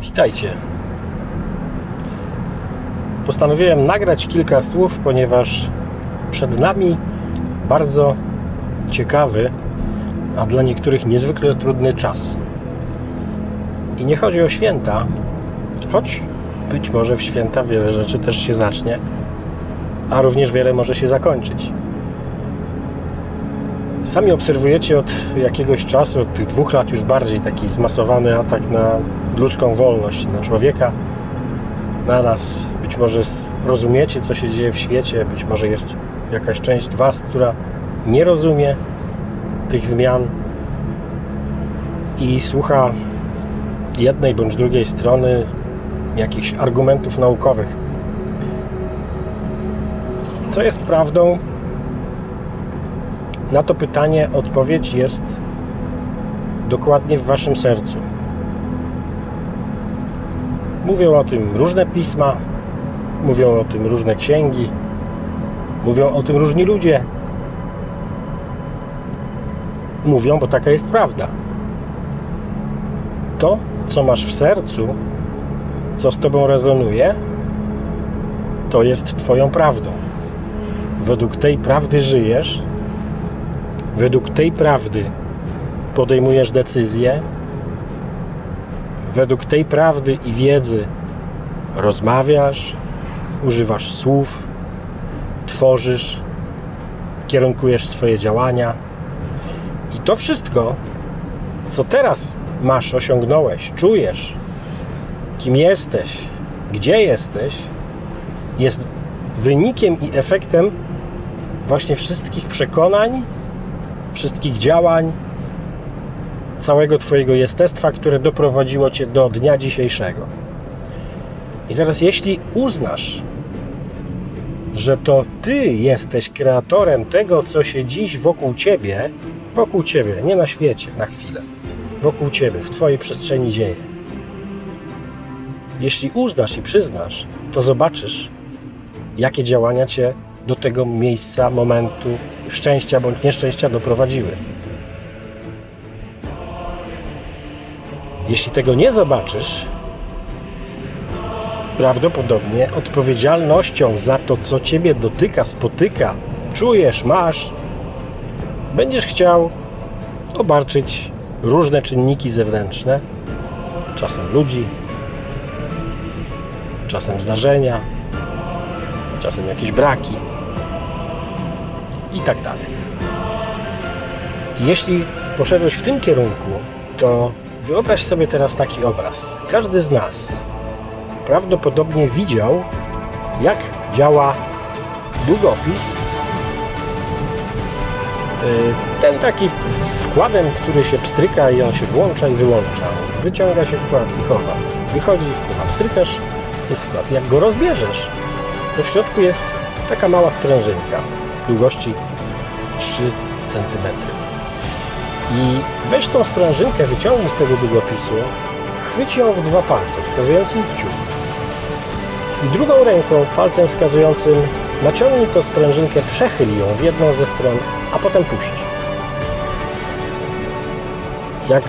Witajcie. Postanowiłem nagrać kilka słów, ponieważ przed nami bardzo ciekawy, a dla niektórych niezwykle trudny czas. I nie chodzi o święta, choć być może w święta wiele rzeczy też się zacznie, a również wiele może się zakończyć. Sami obserwujecie od jakiegoś czasu, od tych dwóch lat już bardziej, taki zmasowany atak na ludzką wolność, na człowieka, na nas. Być może rozumiecie, co się dzieje w świecie, być może jest jakaś część Was, która nie rozumie tych zmian i słucha jednej bądź drugiej strony jakichś argumentów naukowych. Co jest prawdą? Na to pytanie odpowiedź jest dokładnie w Waszym sercu. Mówią o tym różne pisma, mówią o tym różne księgi, mówią o tym różni ludzie. Mówią, bo taka jest prawda. To, co masz w sercu, co z Tobą rezonuje, to jest Twoją prawdą. Według tej prawdy żyjesz, według tej prawdy podejmujesz decyzje, według tej prawdy i wiedzy rozmawiasz, używasz słów, tworzysz, kierunkujesz swoje działania. I to wszystko, co teraz masz, osiągnąłeś, czujesz, kim jesteś, gdzie jesteś, jest wynikiem i efektem właśnie wszystkich przekonań, wszystkich działań, całego Twojego jestestwa, które doprowadziło Cię do dnia dzisiejszego. I teraz, jeśli uznasz, że to Ty jesteś kreatorem tego, co się dziś wokół Ciebie, wokół Ciebie, nie na świecie, na chwilę, wokół Ciebie, w Twojej przestrzeni dzieje. Jeśli uznasz i przyznasz, to zobaczysz, jakie działania Cię do tego miejsca, momentu szczęścia bądź nieszczęścia doprowadziły. Jeśli tego nie zobaczysz, prawdopodobnie odpowiedzialnością za to, co Ciebie dotyka, spotyka, czujesz, masz, będziesz chciał obarczyć różne czynniki zewnętrzne, czasem ludzi, czasem zdarzenia, czasem jakieś braki i tak dalej. Jeśli poszedłeś w tym kierunku, to wyobraź sobie teraz taki obraz. Każdy z nas prawdopodobnie widział, jak działa długopis. Yy, Ten taki z wkładem, który się pstryka i on się włącza i wyłącza. Wyciąga się wkład i chowa. Wychodzi wkład. Pstrykasz, jest wkład. Jak go rozbierzesz, to w środku jest taka mała sprężynka długości 3 cm. I weź tą sprężynkę, wyciągnij z tego długopisu, chwyć ją w dwa palce, wskazującym i kciuk. I drugą ręką, palcem wskazującym, naciągnij tą sprężynkę, przechyl ją w jedną ze stron, a potem puść. Jak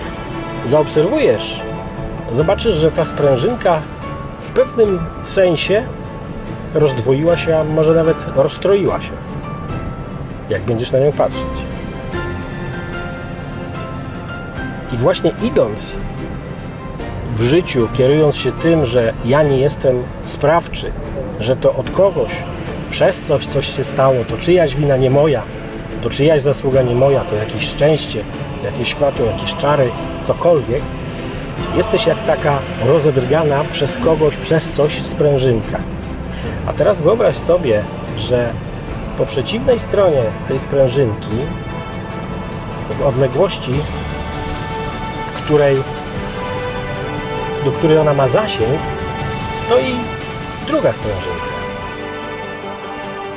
zaobserwujesz, zobaczysz, że ta sprężynka w pewnym sensie rozdwoiła się, a może nawet rozstroiła się. Jak będziesz na nią patrzeć. I właśnie idąc w życiu, kierując się tym, że ja nie jestem sprawczy, że to od kogoś, przez coś coś się stało, to czyjaś wina nie moja, to czyjaś zasługa nie moja, to jakieś szczęście, jakieś światło, jakieś czary, cokolwiek, jesteś jak taka rozedrgana przez kogoś, przez coś sprężynka. A teraz wyobraź sobie, że po przeciwnej stronie tej sprężynki, w odległości, w której, do której ona ma zasięg, stoi druga sprężynka.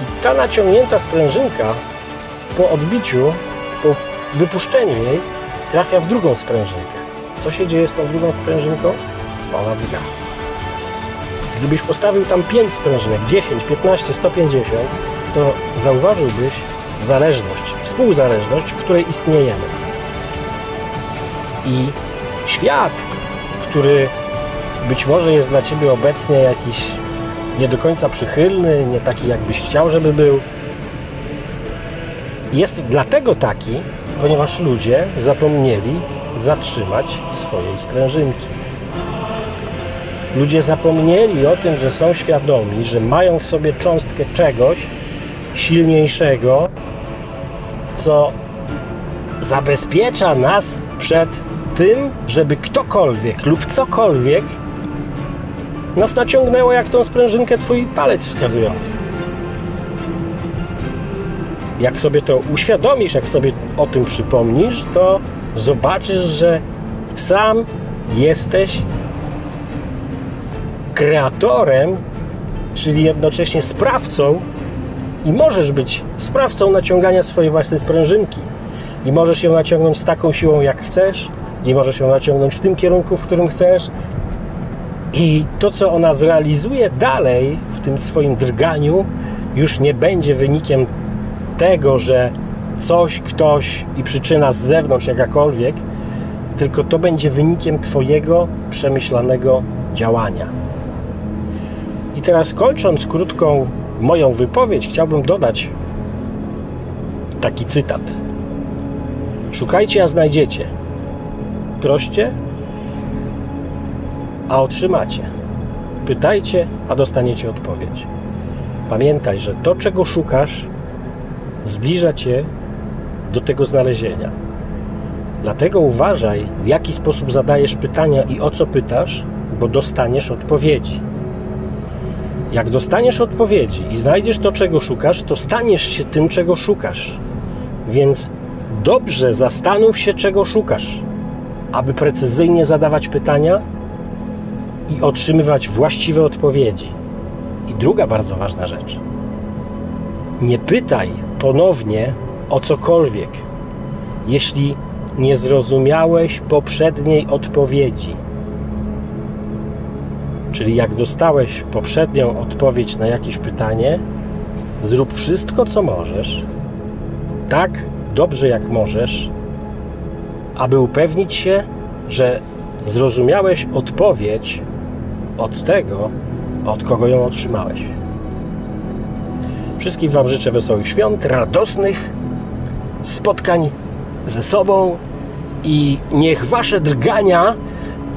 I ta naciągnięta sprężynka po odbiciu, po wypuszczeniu jej, trafia w drugą sprężynkę. Co się dzieje z tą drugą sprężynką? Ona drga. Gdybyś postawił tam 5 sprężynek, 10, 15, 150, to zauważyłbyś zależność, współzależność, w której istniejemy. I świat, który być może jest dla ciebie obecnie jakiś nie do końca przychylny, nie taki jakbyś chciał, żeby był. Jest dlatego taki, ponieważ ludzie zapomnieli zatrzymać swojej sprężynki. Ludzie zapomnieli o tym, że są świadomi, że mają w sobie cząstkę czegoś silniejszego, co zabezpiecza nas przed tym, żeby ktokolwiek lub cokolwiek nas naciągnęło jak tą sprężynkę twój palec wskazujący. Jak sobie to uświadomisz, jak sobie o tym przypomnisz, to zobaczysz, że sam jesteś kreatorem, czyli jednocześnie sprawcą i możesz być sprawcą naciągania swojej własnej sprężynki. I możesz ją naciągnąć z taką siłą, jak chcesz, i możesz ją naciągnąć w tym kierunku, w którym chcesz. I to, co ona zrealizuje dalej w tym swoim drganiu, już nie będzie wynikiem tego, że coś, ktoś i przyczyna z zewnątrz jakakolwiek, tylko to będzie wynikiem Twojego przemyślanego działania. I teraz kończąc krótką moją wypowiedź, chciałbym dodać taki cytat. Szukajcie, a znajdziecie. Proście, a otrzymacie. Pytajcie, a dostaniecie odpowiedź. Pamiętaj, że to, czego szukasz, zbliża cię do tego znalezienia. Dlatego uważaj, w jaki sposób zadajesz pytania i o co pytasz, bo dostaniesz odpowiedzi. Jak dostaniesz odpowiedzi i znajdziesz to, czego szukasz, to staniesz się tym, czego szukasz. Więc dobrze zastanów się, czego szukasz, aby precyzyjnie zadawać pytania i otrzymywać właściwe odpowiedzi. I druga bardzo ważna rzecz. Nie pytaj ponownie o cokolwiek, jeśli nie zrozumiałeś poprzedniej odpowiedzi. Czyli jak dostałeś poprzednią odpowiedź na jakieś pytanie, zrób wszystko, co możesz, tak dobrze jak możesz, aby upewnić się, że zrozumiałeś odpowiedź od tego, od kogo ją otrzymałeś. Wszystkim Wam życzę wesołych świąt, radosnych spotkań ze sobą i niech Wasze drgania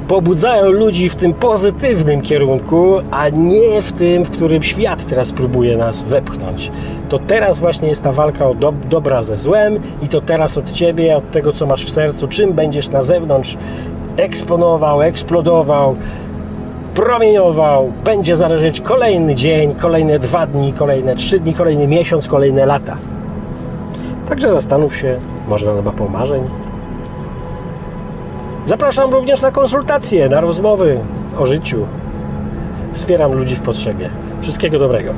pobudzają ludzi w tym pozytywnym kierunku, a nie w tym, w którym świat teraz próbuje nas wepchnąć. To teraz właśnie jest ta walka o do, dobra ze złem i to teraz od Ciebie, od tego, co masz w sercu, czym będziesz na zewnątrz eksponował, eksplodował, promieniował, będzie zależeć kolejny dzień, kolejne dwa dni, kolejne trzy dni, kolejny miesiąc, kolejne lata. Także zastanów się, może na mapą marzeń. Zapraszam również na konsultacje, na rozmowy o życiu. Wspieram ludzi w potrzebie. Wszystkiego dobrego.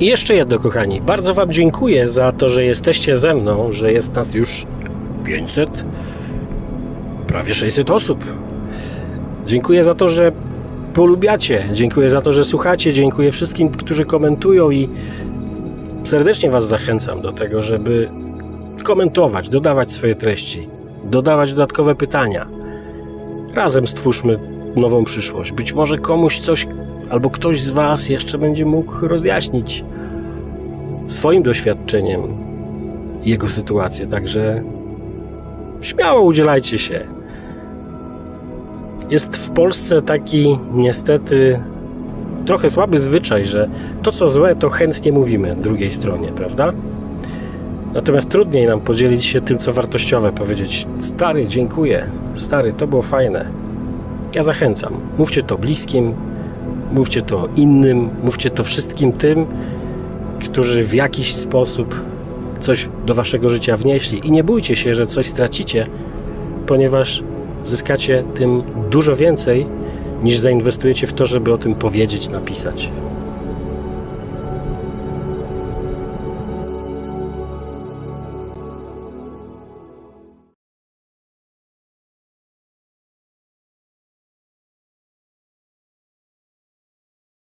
I jeszcze jedno, kochani. Bardzo Wam dziękuję za to, że jesteście ze mną, że jest nas już 500, prawie 600 osób. Dziękuję za to, że polubiacie. Dziękuję za to, że słuchacie. Dziękuję wszystkim, którzy komentują i serdecznie Was zachęcam do tego, żeby komentować, dodawać swoje treści, dodawać dodatkowe pytania. Razem stwórzmy nową przyszłość. Być może komuś coś albo ktoś z Was jeszcze będzie mógł rozjaśnić swoim doświadczeniem jego sytuację. Także śmiało udzielajcie się. Jest w Polsce taki niestety trochę słaby zwyczaj, że to co złe, to chętnie mówimy drugiej stronie, prawda? Natomiast trudniej nam podzielić się tym, co wartościowe, powiedzieć: Stary, dziękuję, stary, to było fajne. Ja zachęcam. Mówcie to bliskim, mówcie to innym, mówcie to wszystkim tym, którzy w jakiś sposób coś do waszego życia wnieśli. I nie bójcie się, że coś stracicie, ponieważ zyskacie tym dużo więcej, niż zainwestujecie w to, żeby o tym powiedzieć, napisać.